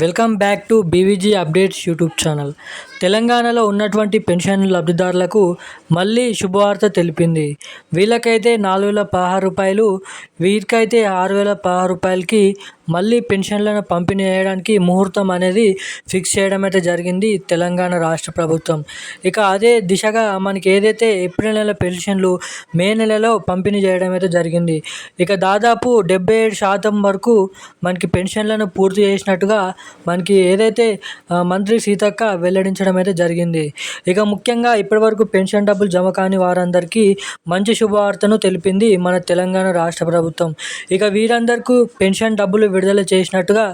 Welcome back to BVG updates YouTube channel. తెలంగాణలో ఉన్నటువంటి pension లబ్ధిదారులకు మళ్ళీ శుభవార్త తెలిపింది. వీళ్ళకైతే నాలుగు వేల పదహారు రూపాయలు వీరికైతే ఆరు వేల పదహారు రూపాయలకి మళ్ళీ పెన్షన్లను పంపిణీ చేయడానికి ముహూర్తం అనేది ఫిక్స్ చేయడం అయితే జరిగింది తెలంగాణ రాష్ట్ర ప్రభుత్వం. ఇక అదే దిశగా మనకి ఏదైతే ఏప్రిల్ నెల పెన్షన్లు మే నెలలో పంపిణీ చేయడం అయితే జరిగింది. ఇక దాదాపు డెబ్బై ఏడు శాతం వరకు మనకి పెన్షన్లను పూర్తి చేసినట్టుగా మనకి ఏదైతే మంత్రి సీతక్క వెల్లడించడం అయితే జరిగింది. ఇక ముఖ్యంగా ఇప్పటివరకు పెన్షన్ డబ్బులు జమ కాని వారందరికీ మంచి శుభవార్తను తెలిపింది మన తెలంగాణ రాష్ట్ర ప్రభుత్వం. ఇక వీరందరికీ పెన్షన్ డబ్బులు విడుదల చేసినట్టుగా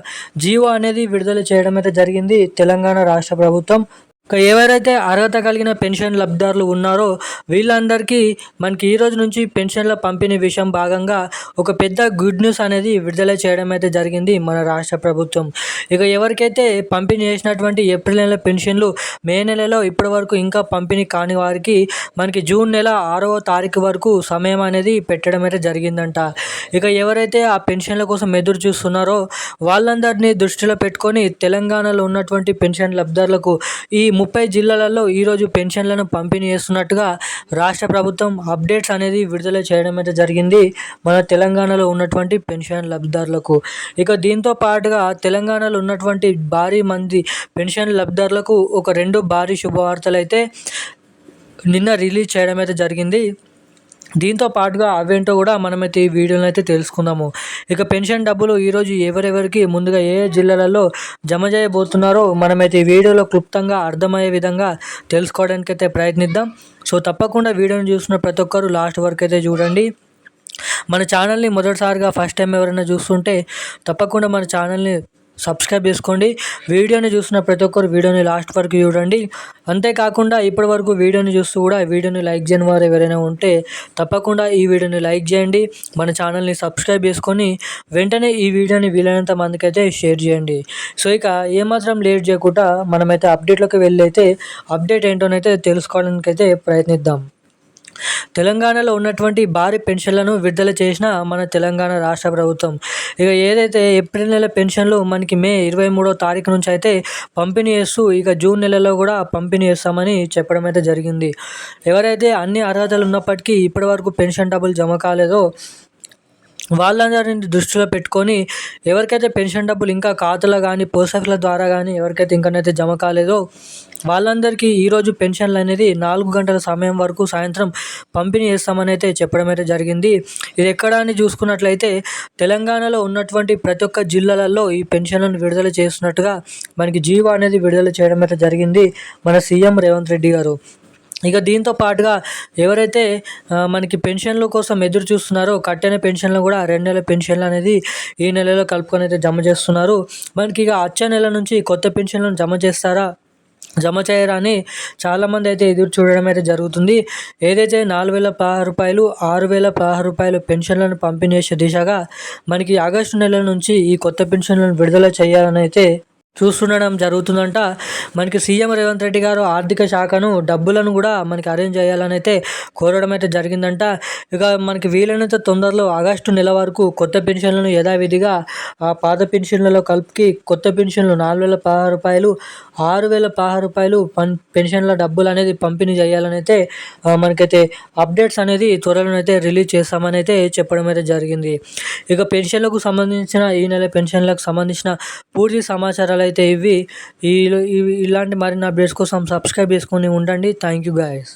జీవో అనేది విడుదల చేయడం అయితే జరిగింది తెలంగాణ రాష్ట్ర ప్రభుత్వం. ఇక ఎవరైతే అర్హత కలిగిన పెన్షన్ లబ్ధిదారులు ఉన్నారో వీళ్ళందరికీ మనకి ఈ రోజు నుంచి పెన్షన్ల పంపిణీ విషయం భాగంగా ఒక పెద్ద గుడ్ న్యూస్ అనేది విడుదల చేయడం అయితే జరిగింది మన రాష్ట్ర ప్రభుత్వం. ఇక ఎవరికైతే పంపిణీ చేసినటువంటి ఏప్రిల్ నెల పెన్షన్లు మే నెలలో ఇప్పటి వరకు ఇంకా పంపిణీ కాని వారికి మనకి జూన్ నెల ఆరవ తారీఖు వరకు సమయం అనేది పెట్టడం అయితే జరిగిందంట. ఇక ఎవరైతే ఆ పెన్షన్ల కోసం ఎదురు చూస్తున్నారో వాళ్ళందరినీ దృష్టిలో పెట్టుకొని తెలంగాణలో ఉన్నటువంటి పెన్షన్ లబ్ధిదారులకు ఈ ముప్పై జిల్లాలలో ఈరోజు పెన్షన్లను పంపిణీ చేస్తున్నట్టుగా రాష్ట్ర ప్రభుత్వం అప్డేట్స్ అనేది విడుదల చేయడం అయితే జరిగింది. మన తెలంగాణలో ఉన్నటువంటి పెన్షన్ లబ్ధిదారులకు. ఇక దీంతో పాటుగా తెలంగాణలో ఉన్నటువంటి భారీ మంది పెన్షన్ లబ్ధిదారులకు ఒక రెండు భారీ శుభవార్తలు అయితే నిన్న రిలీజ్ చేయడం అయితే జరిగింది. దీంతో పాటుగా అవేంటో కూడా మనమైతే ఈ వీడియోలో అయితే తెలుసుకుందాము. ఇక పెన్షన్ డబ్బులు ఈరోజు ఎవరెవరికి ముందుగా ఏ జిల్లాలలో జమ చేయబోతున్నారో మనమైతే ఈ వీడియోలో క్లుప్తంగా అర్థమయ్యే విధంగా తెలుసుకోవడానికి అయితే ప్రయత్నిద్దాం. సో తప్పకుండా వీడియోని చూసిన ప్రతి ఒక్కరు లాస్ట్ వరకు అయితే చూడండి. మన ఛానల్ని మొదటిసారిగా ఫస్ట్ టైం ఎవరైనా చూస్తుంటే తప్పకుండా మన ఛానల్ని సబ్స్క్రైబ్ చేసుకోండి. వీడియోని చూసిన ప్రతి ఒక్కరు వీడియోని లాస్ట్ వరకు చూడండి. అంతేకాకుండా ఇప్పటి వరకు వీడియోని చూస్తూ కూడా వీడియోని లైక్ చేయని వారు ఎవరైనా ఉంటే తప్పకుండా ఈ వీడియోని లైక్ చేయండి. మన ఛానల్ని సబ్స్క్రైబ్ చేసుకొని వెంటనే ఈ వీడియోని వీలైనంత మందికి అయితే షేర్ చేయండి. సో ఇక ఏమాత్రం లేట్ చేయకుండా మనమైతే అప్డేట్లోకి వెళ్ళి అయితే అప్డేట్ ఏంటోనైతే తెలుసుకోవడానికి అయితే ప్రయత్నిద్దాం. తెలంగాణలో ఉన్నటువంటి భారీ పెన్షన్లను విడుదల చేసిన మన తెలంగాణ రాష్ట్ర ప్రభుత్వం. ఇక ఏదైతే ఏప్రిల్ నెల పెన్షన్లు మనకి మే ఇరవై మూడో తారీఖు నుంచి అయితే పంపిణీ చేస్తూ ఇక జూన్ నెలలో కూడా పంపిణీ చేస్తామని చెప్పడం అయితే జరిగింది. ఎవరైతే అన్ని అర్హతలు ఉన్నప్పటికీ ఇప్పటివరకు పెన్షన్ డబ్బులు జమ కాలేదో వాళ్ళందరిని దృష్టిలో పెట్టుకొని ఎవరికైతే పెన్షన్ డబ్బులు ఇంకా ఖాతాలో కానీ పోస్ట్ ఆఫీస్ల ద్వారా కానీ ఎవరికైతే ఇంకనైతే జమ కాలేదో వాళ్ళందరికీ ఈరోజు పెన్షన్లు అనేది నాలుగు గంటల సమయం వరకు సాయంత్రం పంపిణీ చేస్తామని అయితే చెప్పడం అయితే జరిగింది. ఇది ఎక్కడ అని చూసుకున్నట్లయితే తెలంగాణలో ఉన్నటువంటి ప్రతి ఒక్క జిల్లాలలో ఈ పెన్షన్లను విడుదల చేస్తున్నట్టుగా మనకి జీవో అనేది విడుదల చేయడం అయితే జరిగింది. మన సీఎం రేవంత్ రెడ్డి గారు. ఇక దీంతో పాటుగా ఎవరైతే మనకి పెన్షన్ల కోసం ఎదురు చూస్తున్నారో కట్టిన పెన్షన్లు కూడా రెండు నెలల పెన్షన్లు అనేది ఈ నెలలో కలుపుకొని అయితే జమ చేస్తున్నారు. మనకి ఇక వచ్చే నెల నుంచి కొత్త పెన్షన్లను జమ చేస్తారా? జమ చేయరా అని చాలామంది అయితే ఎదురు చూడడం అయితే జరుగుతుంది. ఏదైతే నాలుగు వేల పదహారు రూపాయలు ఆరు వేల పదహారు రూపాయలు పెన్షన్లను పంపిణీ చేసే దిశగా మనకి ఆగస్టు నెల నుంచి ఈ కొత్త పెన్షన్లను విడుదల చేయాలని అయితే చూస్తుండడం జరుగుతుందంట. మనకి సీఎం రేవంత్ రెడ్డి గారు ఆర్థిక శాఖను డబ్బులను కూడా మనకి అరేంజ్ చేయాలని అయితే కోరడం అయితే జరిగిందంట. ఇక మనకి వీలైనంత తొందరలో ఆగస్టు నెల వరకు కొత్త పెన్షన్లను యథావిధిగా ఆ పాత పెన్షన్లలో కలిపి కొత్త పెన్షన్లు నాలుగు వేల పదహారు రూపాయలు ఆరు వేల పదహారు రూపాయలు పన్ పెన్షన్ల డబ్బులు అనేది పంపిణీ చేయాలని అయితే మనకైతే అప్డేట్స్ అనేది త్వరలో అయితే రిలీజ్ చేస్తామని అయితే చెప్పడం అయితే జరిగింది. ఇక పెన్షన్లకు సంబంధించిన ఈ నెల పెన్షన్లకు సంబంధించిన పూర్తి సమాచారాలు అయితే ఇవి ఈ ఇలాంటి మరిన్ని అప్డేట్స్ కోసం సబ్స్క్రైబ్ చేసుకొని ఉండండి. Thank you guys